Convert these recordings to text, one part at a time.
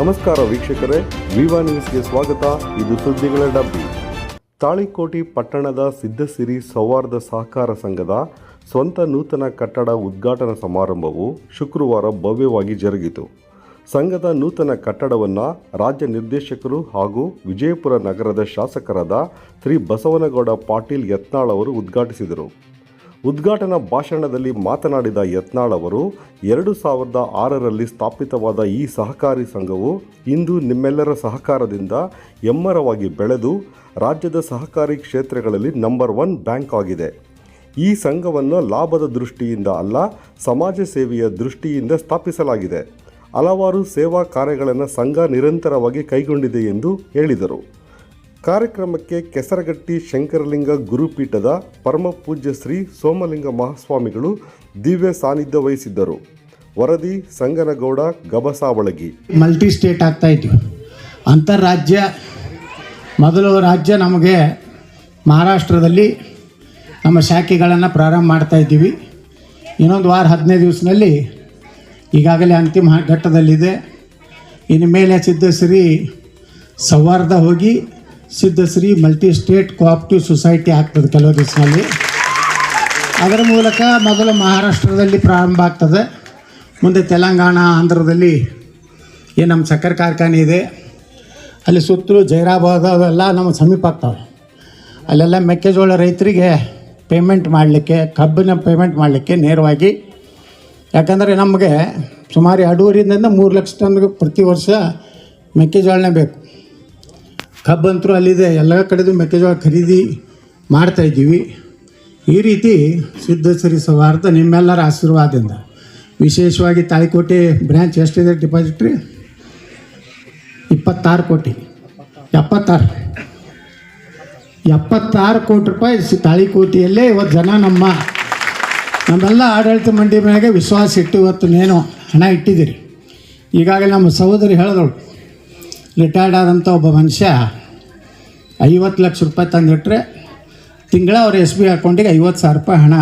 ನಮಸ್ಕಾರ ವೀಕ್ಷಕರೇ, ವಿವಾ ನ್ಯೂಸ್ಗೆ ಸ್ವಾಗತ. ಇದು ಸುದ್ದಿಗಳ ಡಬ್ಬಿ. ತಾಳಿಕೋಟಿ ಪಟ್ಟಣದ ಸಿದ್ಧಸಿರಿ ಸೌಹಾರ್ದ ಸಹಕಾರ ಸಂಘದ ಸ್ವಂತ ನೂತನ ಕಟ್ಟಡ ಉದ್ಘಾಟನಾ ಸಮಾರಂಭವು ಶುಕ್ರವಾರ ಭವ್ಯವಾಗಿ ಜರುಗಿತು. ಸಂಘದ ನೂತನ ಕಟ್ಟಡವನ್ನು ರಾಜ್ಯ ನಿರ್ದೇಶಕರು ಹಾಗೂ ವಿಜಯಪುರ ನಗರದ ಶಾಸಕರಾದ ಶ್ರೀ ಬಸವನಗೌಡ ಪಾಟೀಲ್ ಯತ್ನಾಳ್ ಅವರು ಉದ್ಘಾಟಿಸಿದರು. ಉದ್ಘಾಟನಾ ಭಾಷಣದಲ್ಲಿ ಮಾತನಾಡಿದ ಯತ್ನಾಳ್ ಅವರು, ಎರಡು ಸಾವಿರದ ಆರರಲ್ಲಿ ಸ್ಥಾಪಿತವಾದ ಈ ಸಹಕಾರಿ ಸಂಘವು ಇಂದು ನಿಮ್ಮೆಲ್ಲರ ಸಹಕಾರದಿಂದ ಎಮ್ಮರವಾಗಿ ಬೆಳೆದು ರಾಜ್ಯದ ಸಹಕಾರಿ ಕ್ಷೇತ್ರಗಳಲ್ಲಿ ನಂಬರ್ ಒನ್ ಬ್ಯಾಂಕ್ ಆಗಿದೆ. ಈ ಸಂಘವನ್ನು ಲಾಭದ ದೃಷ್ಟಿಯಿಂದ ಅಲ್ಲ, ಸಮಾಜ ಸೇವೆಯ ದೃಷ್ಟಿಯಿಂದ ಸ್ಥಾಪಿಸಲಾಗಿದೆ. ಹಲವಾರು ಸೇವಾ ಕಾರ್ಯಗಳನ್ನು ಸಂಘ ನಿರಂತರವಾಗಿ ಕೈಗೊಂಡಿದೆ ಎಂದು ಹೇಳಿದರು. ಕಾರ್ಯಕ್ರಮಕ್ಕೆ ಕೆಸರಗಟ್ಟಿ ಶಂಕರಲಿಂಗ ಗುರುಪೀಠದ ಪರಮಪೂಜ್ಯ ಶ್ರೀ ಸೋಮಲಿಂಗ ಮಹಾಸ್ವಾಮಿಗಳು ದಿವ್ಯ ಸಾನ್ನಿಧ್ಯ ವಹಿಸಿದ್ದರು. ವರದಿ ಸಂಗನಗೌಡ ಗಬಸಾವಳಗಿ. ಮಲ್ಟಿ ಸ್ಟೇಟ್ ಆಗ್ತಾ ಇದ್ವಿ ಅಂತಾರಾಜ್ಯ ಮೊದಲು ರಾಜ್ಯ ನಮಗೆ ಮಹಾರಾಷ್ಟ್ರದಲ್ಲಿ ನಮ್ಮ ಶಾಖೆಗಳನ್ನು ಪ್ರಾರಂಭ ಮಾಡ್ತಾ ಇದ್ದೀವಿ. ಇನ್ನೊಂದು ವಾರ ಹದಿನೈದು ದಿವಸದಲ್ಲಿ ಈಗಾಗಲೇ ಅಂತಿಮ ಘಟ್ಟದಲ್ಲಿದೆ. ಇನ್ನು ಮೇಲೆ ಸಿದ್ಧಶ್ರೀ ಸೌಹಾರ್ದ ಹೋಗಿ Siddhashree multi state cooperative society ಆಗ್ತದೆ ಕೆಲವು ದಿವಸದಲ್ಲಿ. ಅದರ ಮೂಲಕ ಮೊದಲು ಮಹಾರಾಷ್ಟ್ರದಲ್ಲಿ ಪ್ರಾರಂಭ ಆಗ್ತದೆ. ಮುಂದೆ ತೆಲಂಗಾಣ, ಆಂಧ್ರದಲ್ಲಿ ಏನು ನಮ್ಮ ಸಕ್ಕರೆ ಕಾರ್ಖಾನೆ ಇದೆ. ಅಲ್ಲಿ ಸುತ್ತಲೂ ಜೈರಾಬಾದ್ ಅವೆಲ್ಲ ನಮ್ಮ ಸಮೀಪ ಆಗ್ತವೆ. ಅಲ್ಲೆಲ್ಲ ಮೆಕ್ಕೆಜೋಳ ರೈತರಿಗೆ ಪೇಮೆಂಟ್ ಮಾಡಲಿಕ್ಕೆ, ಕಬ್ಬಿನ ಪೇಮೆಂಟ್ ಮಾಡಲಿಕ್ಕೆ ನೇರವಾಗಿ. ಯಾಕಂದರೆ ನಮಗೆ ಸುಮಾರು ಎರಡೂವರಿಂದ ಮೂರು ಲಕ್ಷ ಟನ್ಗೆ ಪ್ರತಿ ವರ್ಷ ಮೆಕ್ಕೆಜೋಳನೇ ಬೇಕು. ಕಬ್ಬಂತರೂ ಅಲ್ಲಿದೆ. ಎಲ್ಲ ಕಡೆದು ಮೆಕ್ಕೆಜೋಳ ಖರೀದಿ ಮಾಡ್ತಾ ಇದ್ದೀವಿ. ಈ ರೀತಿ ಸಿದ್ಧಶ್ರೀ ಸೌಹಾರ್ದ ನಿಮ್ಮೆಲ್ಲರ ಆಶೀರ್ವಾದದಿಂದ. ವಿಶೇಷವಾಗಿ ತಾಳಿಕೋಟೆ ಬ್ರ್ಯಾಂಚ್ ಎಷ್ಟಿದೆ ಡಿಪಾಸಿಟ್ರಿ ಇಪ್ಪತ್ತಾರು ಕೋಟಿ. ಎಪ್ಪತ್ತಾರು. ಎಪ್ಪತ್ತಾರು ಕೋಟಿ ರೂಪಾಯಿ ತಾಳಿಕೋಟೆಯಲ್ಲೇ ಇವತ್ತು ಜನ ನಮ್ಮ, ನಮ್ಮೆಲ್ಲ ಆಡಳಿತ ಮಂಡಿ ಮೇಲೆ ವಿಶ್ವಾಸ ಇಟ್ಟು ಇವತ್ತು ನೇನು ಹಣ ಇಟ್ಟಿದ್ದೀರಿ. ಈಗಾಗಲೇ ನಮ್ಮ ಸಹೋದರಿ ಹೇಳಿದಳು ರಿಟೈರ್ಡ್ ಆದಂಥ ಒಬ್ಬ ಮನುಷ್ಯ ಐವತ್ತು ಲಕ್ಷ ರೂಪಾಯಿ ತಂದಿಟ್ರೆ ತಿಂಗಳ ಅವ್ರ ಎಸ್ ಬಿ ಅಕೌಂಟಿಗೆ ಐವತ್ತು ಸಾವಿರ ರೂಪಾಯಿ ಹಣ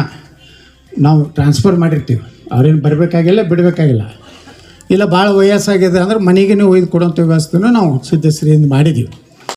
ನಾವು ಟ್ರಾನ್ಸ್ಫರ್ ಮಾಡಿರ್ತೀವಿ. ಅವ್ರೇನು ಬರಬೇಕಾಗಿಲ್ಲ, ಬಿಡಬೇಕಾಗಿಲ್ಲ. ಇಲ್ಲ, ಭಾಳ ವಯಸ್ಸಾಗಿದೆ ಅಂದ್ರೆ ಮನೆಗೇ ಒಯ್ದು ಕೊಡೋಂಥ ವ್ಯವಸ್ಥೆನೂ ನಾವು ಸಿದ್ಧಶ್ರೀಯಿಂದ ಮಾಡಿದ್ದೀವಿ